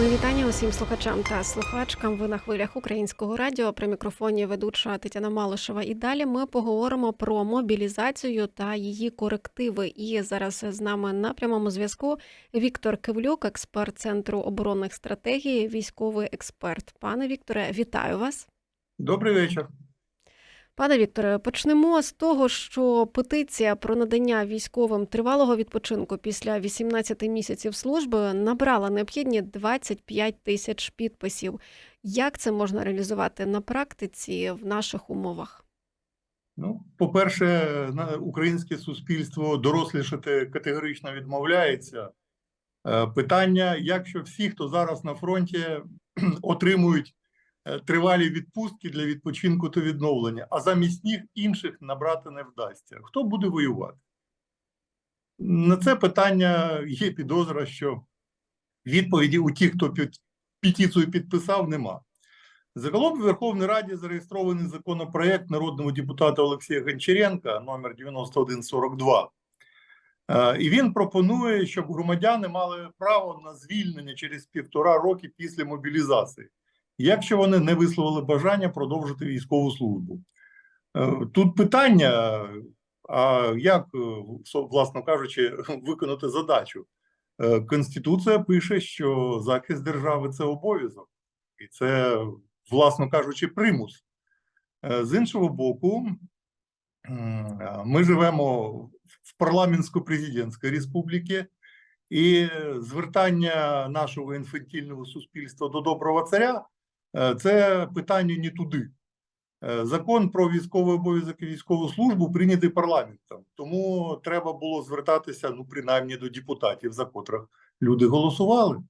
Мої вітання усім слухачам та слухачкам. Ви на хвилях українського радіо. При мікрофоні ведуча Тетяна Малишева. І далі ми поговоримо про мобілізацію та її корективи. І зараз з нами на прямому зв'язку Віктор Кивлюк, експерт центру оборонних стратегій, військовий експерт. Пане Вікторе, вітаю вас. Добрий вечір. Пане Вікторе, почнемо з того, що петиція про надання військовим тривалого відпочинку після 18 місяців служби набрала необхідні 25 тисяч підписів. Як це можна реалізувати на практиці в наших умовах? Ну, по-перше, українське суспільство дорослішати категорично відмовляється. Е, Питання, якщо всі, хто зараз на фронті, отримують тривалі відпустки для відпочинку та відновлення, а замість них інших набрати не вдасться. Хто буде воювати? На це питання є підозра, що відповіді у тих, хто під петицію підписав, нема. Загалом в Верховній Раді зареєстрований законопроект народного депутата Олексія Гончаренка номер 9142. Е, І він пропонує, щоб громадяни мали право на звільнення через півтора роки після мобілізації, якщо вони не висловили бажання продовжити військову службу. Е, Тут питання: а як, е, власно кажучи, виконати задачу? Е, Конституція пише, що захист держави це обов'язок, і це, власно кажучи, примус. З іншого боку, ми живемо в парламентсько-президентській республіці, і звертання нашого інфантільного суспільства до доброго царя це питання не туди. Е, Закон про військовий обов'язок і військову службу прийнятий парламентом, тому треба було звертатися, ну принаймні до депутатів, за котрих люди голосували.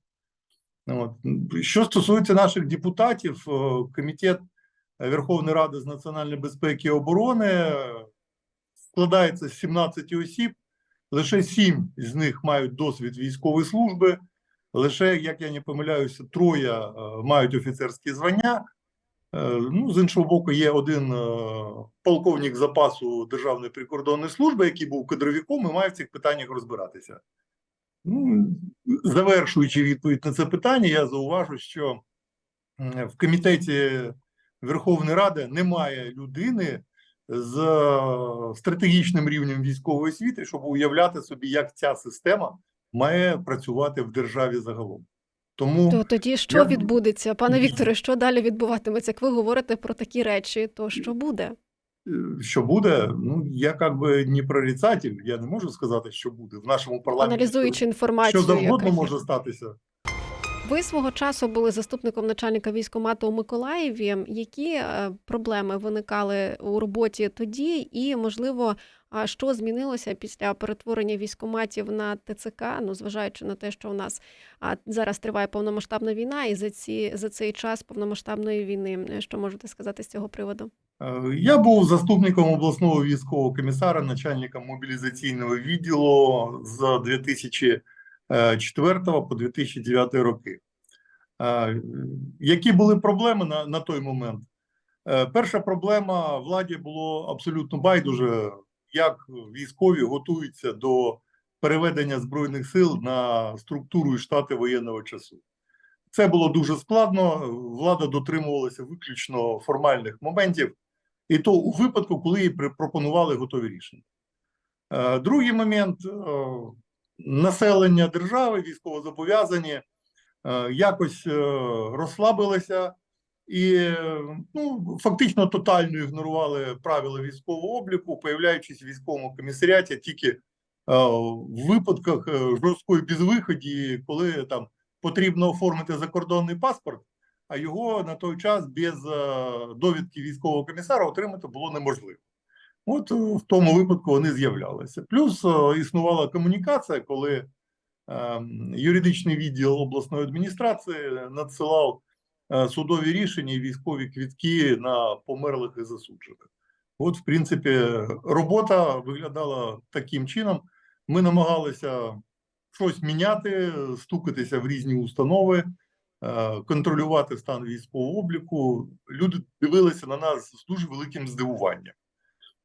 От. Що стосується наших депутатів, е, комітет Верховної Ради з національної безпеки і оборони е, складається з 17 осіб, лише 7 з них мають досвід військової служби, лише, як я не помиляюся, троє е, мають офіцерські звання. Е, Ну, з іншого боку, є один е, полковник запасу Державної прикордонної служби, який був кадровіком і має в цих питаннях розбиратися. Ну, завершуючи відповідь на це питання, я зауважу, що в комітеті Верховної Ради немає людини з стратегічним рівнем військової освіти, щоб уявляти собі, як ця система має працювати в державі загалом. Тому То тоді що Я- відбудеться, пане Вікторе? Що далі відбуватиметься? Як ви говорите про такі речі, то що буде? е, що буде, ну я як би не прорицатель, я не можу сказати, що буде в нашому парламенті. Аналізуючи інформацію, що завгодно яка може статися. Ви свого часу були заступником начальника військкомату у Миколаєві. Які е, проблеми виникали у роботі тоді, і можливо, що змінилося після перетворення військкоматів на ТЦК? Ну, зважаючи на те, що у нас зараз триває повномасштабна війна, і за ці за цей час повномасштабної війни, що можете сказати з цього приводу? Е, Я був заступником обласного військового комісара, начальником мобілізаційного відділу з 2004 по 2009 роки. Е, Які були проблеми на, на той момент? Е, Перша проблема владі було абсолютно байдуже, як військові готуються до переведення збройних сил на структуру і штати воєнного часу. Це було дуже складно. Влада дотримувалася виключно формальних моментів, і то у випадку, коли їй пропонували готові рішення. Е, Другий момент е, населення держави, військовозобов'язані, е, якось е, розслабилися і е, ну, фактично тотально ігнорували правила військового обліку, появляючись в військовому комісаріаті тільки в випадках жорсткої безвиході, коли там потрібно оформити закордонний паспорт, а його на той час без довідки військового комісара отримати було неможливо. От е, в тому випадку вони з'являлися. Плюс е, існувала комунікація, коли е, юридичний відділ обласної адміністрації надсилав е, судові рішення і військові квітки на померлих і засуджених. От, в принципі, робота виглядала таким чином. Ми намагалися щось міняти, стукатися в різні установи, контролювати стан військового обліку. Люди дивилися на нас з дуже великим здивуванням.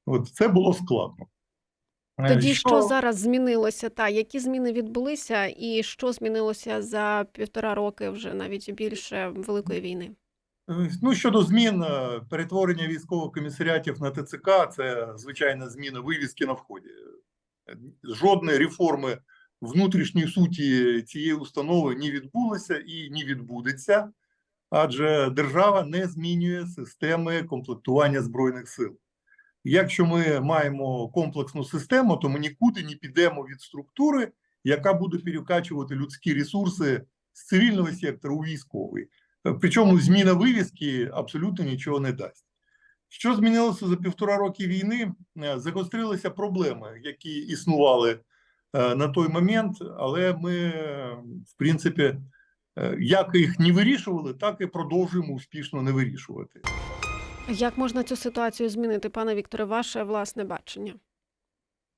От це було складно. Е, Тоді що зараз змінилося? Та які зміни відбулися, і що змінилося за півтора роки вже навіть більше великої війни? Е, Ну, щодо змін, е, перетворення військових комісаріатів на ТЦК це звичайна зміна вивіски на вході. Жодної реформи внутрішньої суті цієї установи не відбулося і не відбудеться, адже держава не змінює системи комплектування збройних сил. Якщо ми маємо комплексну систему, то ми нікуди не підемо від структури, яка буде перекачувати людські ресурси з цивільного сектору у військовий. Причому зміна вивіски абсолютно нічого не дасть. Що змінилося за півтора роки війни? Е, Загострилися проблеми, які існували е, на той момент, але ми, е, в принципі, е, як їх не вирішували, так і продовжуємо успішно не вирішувати. Як можна цю ситуацію змінити, пане Вікторе, ваше власне бачення?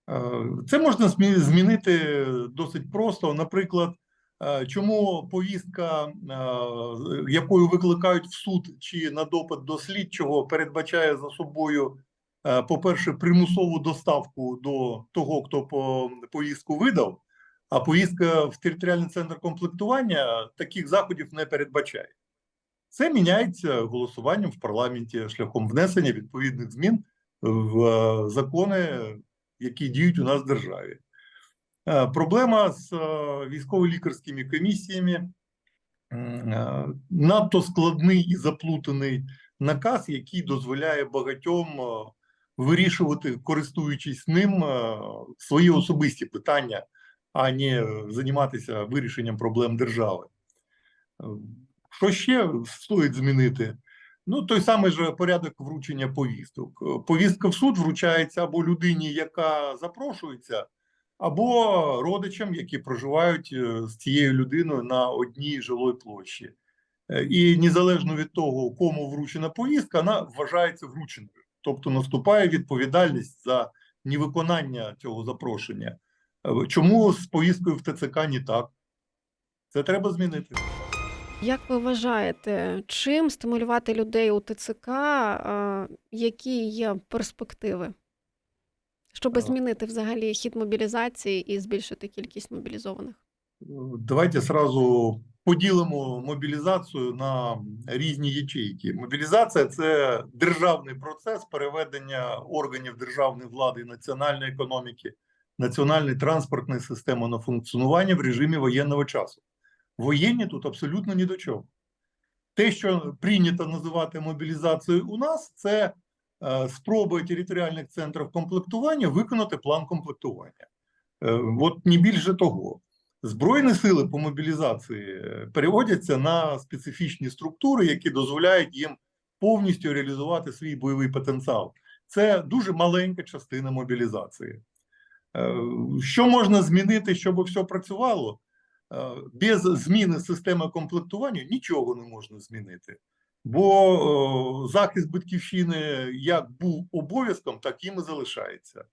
Е, Це можна змінити досить просто. Наприклад, е, чому повістка, е, якою викликають в суд чи на допит до слідчого, передбачає за собою, по-перше, примусову доставку до того, хто по повістку видав, а повістка в територіальний центр комплектування таких заходів не передбачає. Це міняється голосуванням в парламенті шляхом внесення відповідних змін в е, закони які діють у нас в державі. Е, Проблема з е, військово-лікарськими комісіями надто складний і заплутаний наказ, який дозволяє багатьом вирішувати, користуючись ним, свої особисті питання, а не займатися вирішенням проблем держави. Що ще стоїть змінити? Ну, той самий же порядок вручення повісток. Повістка в суд вручається або людині, яка запрошується, або родичам, які проживають е, з цією людиною на одній жилої площі. Е, І незалежно від того, кому вручена повістка, вона вважається врученою. Тобто наступає відповідальність за невиконання цього запрошення. Е, Чому з повісткою в ТЦК не так? Це треба змінити. Як ви вважаєте, чим стимулювати людей у ТЦК, які є перспективи, щоб змінити взагалі хід мобілізації і збільшити кількість мобілізованих? Давайте сразу поділимо мобілізацію на різні ячейки. Мобілізація це державний процес переведення органів державної влади і національної економіки, національної транспортної системи на функціонування в режимі воєнного часу. Воєнні тут абсолютно ні до чого. Те, що прийнято називати мобілізацією у нас, це е, спроби територіальних центрів комплектування виконати план комплектування. Е, от не більше того. Збройні сили по мобілізації е, переводяться на специфічні структури, які дозволяють їм повністю реалізувати свій бойовий потенціал. Це дуже маленька частина мобілізації. Е, Що можна змінити, щоб все працювало? Е, Без зміни системи комплектування нічого не можна змінити. Бо захист батьківщини як був обов'язком, таким і залишається.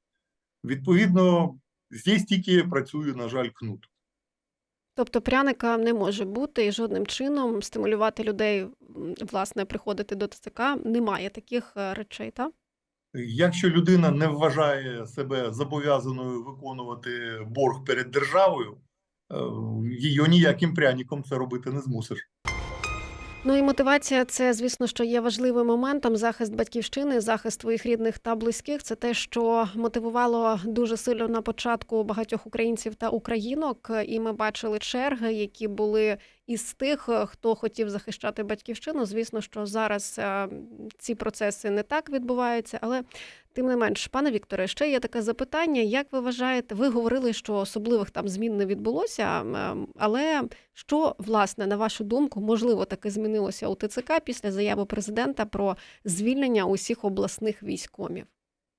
Відповідно, здесь тільки працює, на жаль, кнут. Тобто пряника не може бути і жодним чином стимулювати людей власне приходити до ТЦК. Немає таких е, речей, так? Якщо людина не вважає себе зобов'язаною виконувати борг перед державою, е, її ніяким пряніком це робити не змусиш. Ну і мотивація це, звісно, що є важливим моментом. Захист батьківщини, захист своїх рідних та близьких. Це те, що мотивувало дуже сильно на початку багатьох українців та українок. І ми бачили черги, які були із тих, хто хотів захищати батьківщину. Звісно, що зараз е, ці процеси не так відбуваються, але тим не менш, пане Вікторе, ще є таке запитання. Як ви вважаєте, ви говорили, що особливих там змін не відбулося, ем, але що власне на вашу думку можливо таки змінилося у ТЦК після заяви президента про звільнення усіх обласних військомів?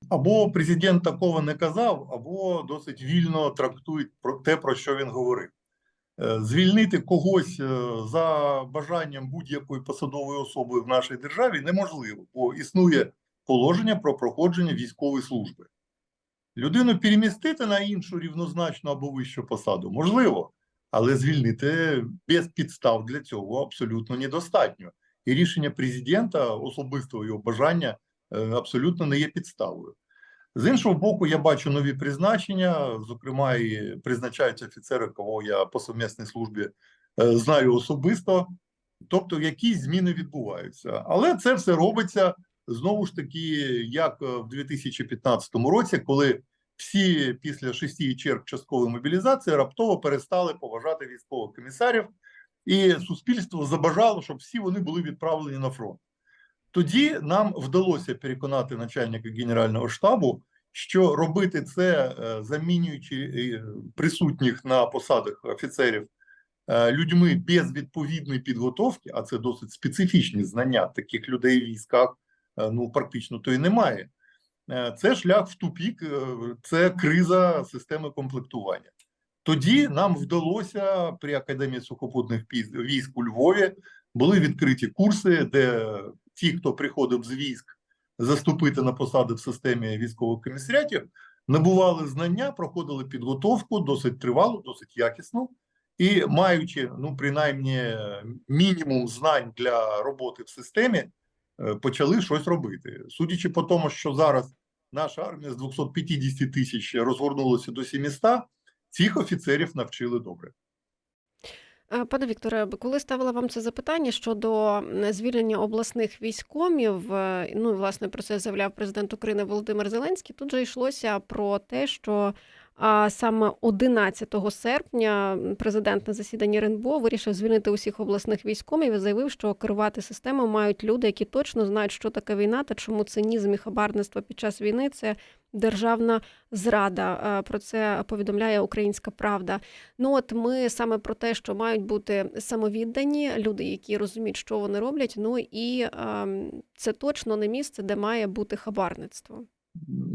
Або президент такого не казав, або досить вільно трактують про те, про що він говорив. Е, Звільнити когось е, за бажанням будь-якої посадової особи в нашій державі неможливо, бо існує положення про проходження військової служби. Людину перемістити на іншу рівнозначну або вищу посаду можливо, але звільнити без підстав для цього абсолютно недостатньо. І рішення президента, особистого його бажання, е, абсолютно не є підставою. З іншого боку, я бачу нові призначення, зокрема, і призначають офіцери, кого я по совмісній службі е, знаю особисто. Тобто, якісь зміни відбуваються, але це все робиться знову ж таки, як е, в 2015 році, коли всі після шести черг часткової мобілізації раптово перестали поважати військових комісарів, і суспільство забажало, щоб всі вони були відправлені на фронт. Тоді нам вдалося переконати начальника генерального штабу, що робити це, е, замінюючи е, присутніх на посадах офіцерів е, людьми без відповідної підготовки, а це досить специфічні знання таких людей в військах, ну практично то і немає. Це шлях в тупік, це криза системи комплектування. Тоді нам вдалося при Академії сухопутних військ у Львові були відкриті курси, де ті, хто приходив з військ заступити на посади в системі військових комісаріатів, набували знання, проходили підготовку досить тривалу, досить якісну, і маючи ну принаймні мінімум знань для роботи в системі, е, почали щось робити. Судячи по тому, що зараз наша армія з 250 тисяч розгорнулася до 700, цих офіцерів навчили добре. Е, Пане Вікторе, коли ставила вам це запитання щодо звільнення обласних військомів, е, ну власне про це заявляв президент України Володимир Зеленський. Тут же йшлося про те, що саме 11 серпня президент на засіданні РНБО вирішив звільнити усіх обласних військомів і заявив, що керувати системою мають люди, які точно знають, що таке війна та чому цинізм і хабарництво під час війни це державна зрада. Е, Про це повідомляє Українська Правда. Ну от ми саме про те, що мають бути самовіддані люди, які розуміють, що вони роблять. Ну і ем, це точно не місце, де має бути хабарництво.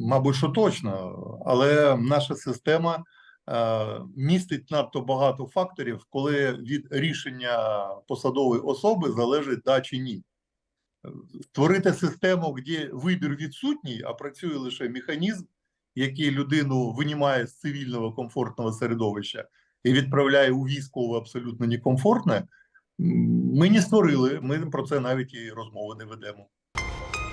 Мабуть, що точно, але наша система е, містить надто багато факторів, коли від рішення посадової особи залежить да чи ні. Створити систему, де вибір відсутній, а працює лише механізм, який людину винімає з цивільного комфортного середовища і відправляє у військове абсолютно некомфортне. Ми не створили, ми про це навіть і розмови не ведемо.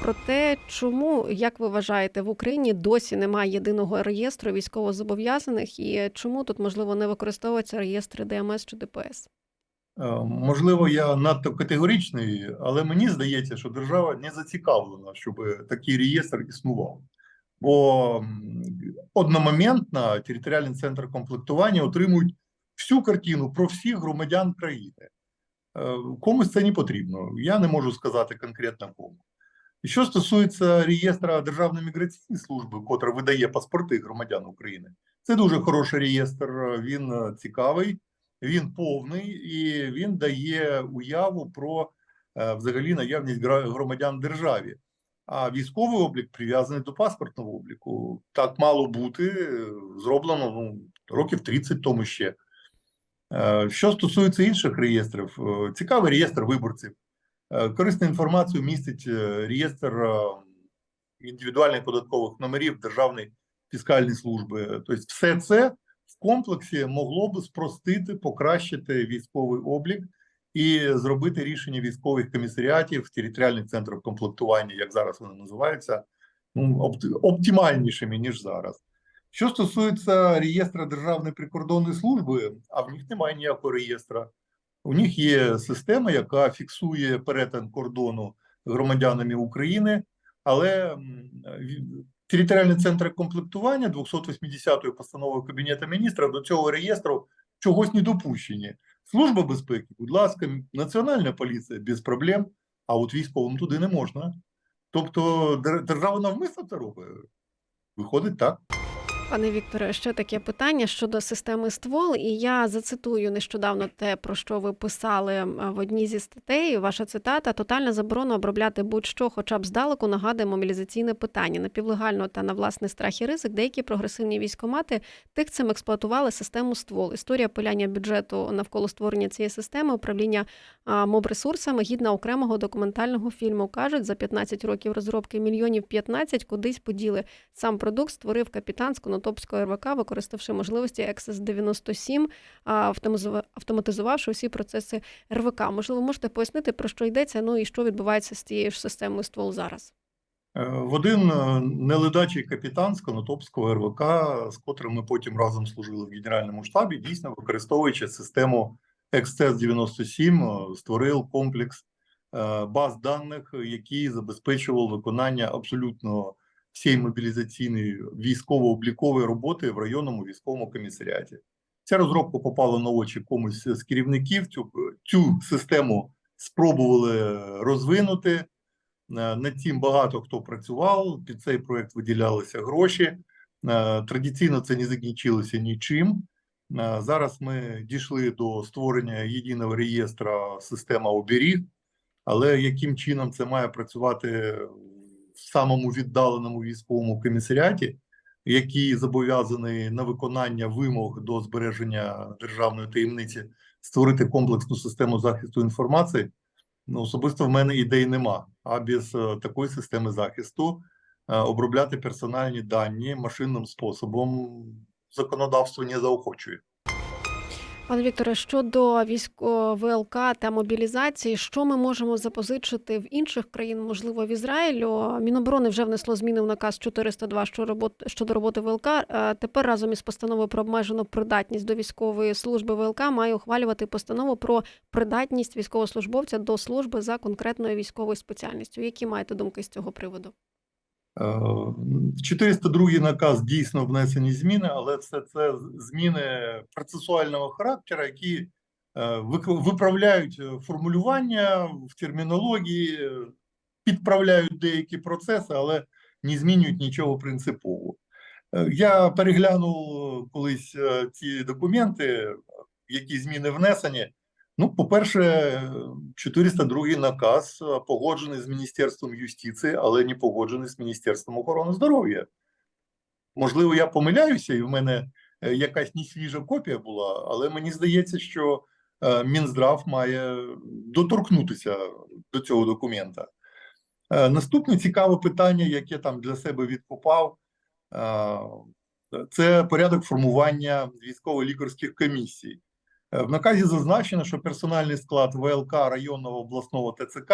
Про те, чому, як ви вважаєте, в Україні досі немає єдиного реєстру військовозобов'язаних, і чому тут можливо не використовуються реєстри ДМС чи ДПС? Е, Можливо, я надто категоричний, але мені здається, що держава не зацікавлена, щоб такий реєстр існував. Бо одномоментно територіальний центр комплектування отримують всю картину про всіх громадян країни. Е, Комусь це не потрібно. Я не можу сказати конкретно кому. Що стосується реєстра Державної міграційної служби, котра видає паспорти громадян України, це дуже хороший реєстр. Він е, цікавий, він повний і він дає уяву про е, взагалі наявність громадян державі. А військовий облік прив'язаний до паспортного обліку. Так мало бути е, зроблено ну, років 30 тому ще. Е, Що стосується інших реєстрів, цікавий реєстр виборців. Корисну інформацію містить реєстр індивідуальних податкових номерів Державної фіскальної служби. Тобто, все це в комплексі могло б спростити, покращити військовий облік і зробити рішення військових комісаріатів, територіальних центрів комплектування, як зараз вони називаються, ну, оптимальнішими ніж зараз. Що стосується реєстра Державної прикордонної служби, а в них немає ніякого реєстра. У них є система, яка фіксує перетин кордону громадянами України, але територіальні центри комплектування 280-ї постанови Кабінету міністрів до цього реєстру чогось не допущені. Служба безпеки, будь ласка, Національна поліція без проблем, а от військовим туди не можна. Тобто дер- держава навмисно це робить. Виходить так. Пане Вікторе, ще таке питання щодо системи ствол, і я зацитую нещодавно те, про що ви писали в одній зі статей. Ваша цитата: тотальна заборона обробляти будь-що, хоча б здалеку, нагадує мобілізаційне питання. Напівлегально та на власний страх і ризик деякі прогресивні військомати тихцем експлуатували систему ствол. Історія пиляння бюджету навколо створення цієї системи, управління моб-ресурсами гідна окремого документального фільму. кажуть, за 15 років розробки мільйонів 15 кудись поділи. Сам продукт створив капітан з Конотопського РВК, використавши можливості Access 97, а, автоматизувавши усі процеси РВК. Можливо, можете пояснити, про що йдеться, ну і що відбувається з цією ж системою ствол зараз? Е, В один е, неледачий капітан з Конотопського РВК, з котрим ми потім разом служили в Генеральному штабі, дійсно використовуючи систему XCS 97, е, створив комплекс е, баз даних, які забезпечував виконання абсолютно всієї мобілізаційної військово-облікової роботи в районному військовому комісаріаті. Ця розробка попала на очі комусь з керівників. Цю, цю систему спробували розвинути. Е, Над цим багато хто працював. Під цей проект виділялися гроші. Е, Традиційно це не закінчилося нічим. Е, Зараз ми дійшли до створення єдиного реєстра система оберіг, але яким чином це має працювати самому віддаленому військовому комісаріаті, який зобов'язаний на виконання вимог до збереження державної таємниці створити комплексну систему захисту інформації. Ну, особисто в мене ідей нема. А без е, такої системи захисту е, обробляти персональні дані машинним способом законодавство не заохочує. Пане Вікторе, щодо військо ВЛК та мобілізації, що ми можемо запозичити в інших країн, можливо, в Ізраїлю? Міноборони вже внесло зміни в наказ 402 щодо роботи ВЛК. Е, Тепер разом із постановою про обмежену придатність до військової служби ВЛК має ухвалювати постанову про придатність військовослужбовця до служби за конкретною військовою спеціальністю. Які маєте думки з цього приводу? Е, В 402 наказ дійсно внесені зміни, але все це зміни процесуального характеру, які е, виправляють е, формулювання в термінології, е, підправляють деякі процеси, але не змінюють нічого принципово. Е, Я переглянув колись е, ці документи, які зміни внесені. Ну, по-перше, 402 наказ е, погоджений з Міністерством юстиції, але не погоджений з Міністерством охорони здоров'я. Можливо, я помиляюся, і в мене е, якась не свіжа копія була, але мені здається, що е, Мінздрав має доторкнутися до цього документа. Наступне цікаве питання, яке там для себе відкопав, це порядок формування військово-лікарських комісій. Е, В наказі зазначено, що персональний склад ВЛК районного обласного ТЦК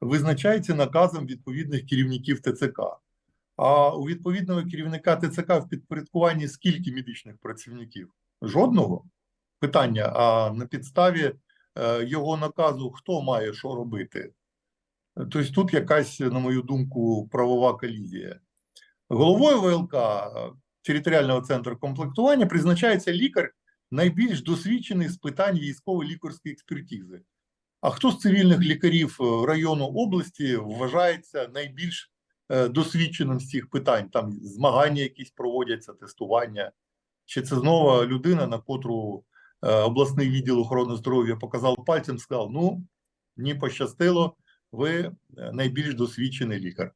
визначається наказом відповідних керівників ТЦК. А у відповідного керівника ТЦК в підпорядкуванні скільки медичних працівників? Жодного питання. А на підставі е, його наказу хто має що робити? Тобто тут якась, на мою думку, правова колізія. Головою ВЛК е, територіального центру комплектування призначається лікар, найбільш досвідчений з питань військово-лікарської експертизи. А хто з цивільних лікарів е, району області вважається найбільш е, досвідченим з цих питань? Там змагання якісь проводяться, тестування. Чи це знову людина, на котру е, обласний відділ охорони здоров'я показав пальцем, сказав: ну, не пощастило, ви найбільш досвідчений лікар.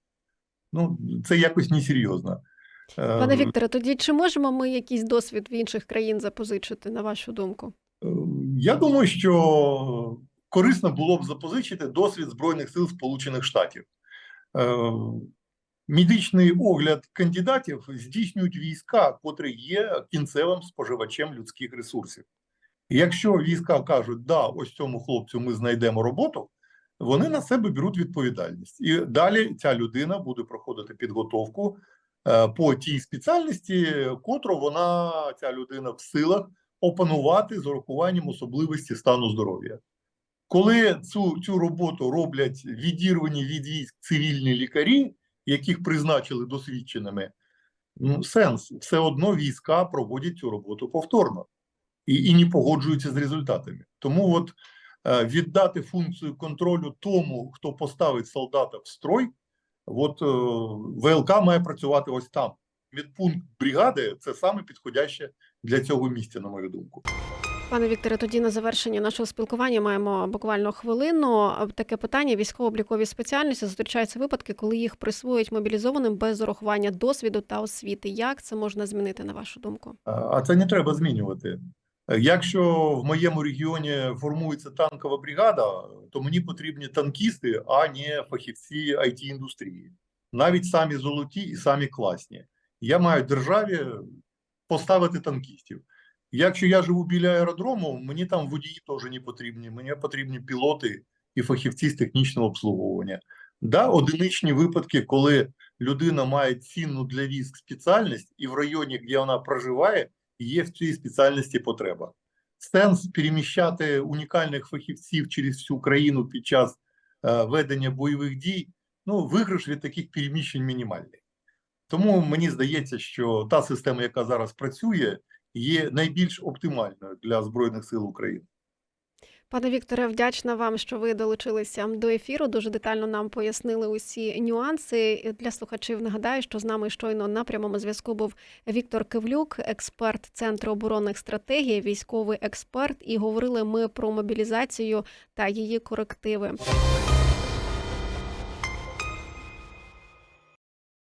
Ну, це якось несерйозно. Пане Вікторе, тоді чи можемо ми якийсь досвід в інших країн запозичити, на вашу думку? Е, Я думаю, що корисно було б запозичити досвід Збройних сил Сполучених Штатів. Е, Медичний огляд кандидатів здійснюють війська, котрі є кінцевим споживачем людських ресурсів. Якщо війська кажуть, да, ось цьому хлопцю ми знайдемо роботу, вони на себе беруть відповідальність. І далі ця людина буде проходити підготовку по тій спеціальності, котру вона, ця людина, в силах опанувати з урахуванням особливості стану здоров'я. Коли цю, цю роботу роблять відірвані від військ цивільні лікарі, яких призначили досвідченими, ну сенс все одно війська проводять цю роботу повторно і, і не погоджуються з результатами. Тому от е, віддати функцію контролю тому, хто поставить солдата в строй, от е, ВЛК має працювати ось там. Медпункт бригади це саме підходяще для цього місця, на мою думку. Пане Вікторе, тоді на завершення нашого спілкування маємо буквально хвилину. Таке питання: військово-облікові спеціальності зустрічаються випадки, коли їх присвоюють мобілізованим без урахування досвіду та освіти. Як це можна змінити на вашу думку? А це не треба змінювати. Е, Якщо в моєму регіоні формується танкова бригада, то мені потрібні танкісти, а не фахівці it індустрії, навіть самі золоті і самі класні. Я маю державі поставити танкістів. Якщо я живу біля аеродрому, мені там водії теж не потрібні. Мені потрібні пілоти і фахівці з технічного обслуговування. Да, одиничні випадки, коли людина має цінну для військ спеціальність, і в районі, де вона проживає, є в цій спеціальності потреба. Сенс переміщати унікальних фахівців через всю країну під час е, ведення бойових дій, ну, виграш від таких переміщень мінімальний. Тому мені здається, що та система, яка зараз працює, є найбільш оптимальною для Збройних сил України. Пане Вікторе, вдячна вам, що ви долучилися до ефіру. Дуже детально нам пояснили усі нюанси. Для слухачів нагадаю, що з нами щойно на прямому зв'язку був Віктор Кивлюк, експерт Центру оборонних стратегій, військовий експерт. І говорили ми про мобілізацію та її корективи.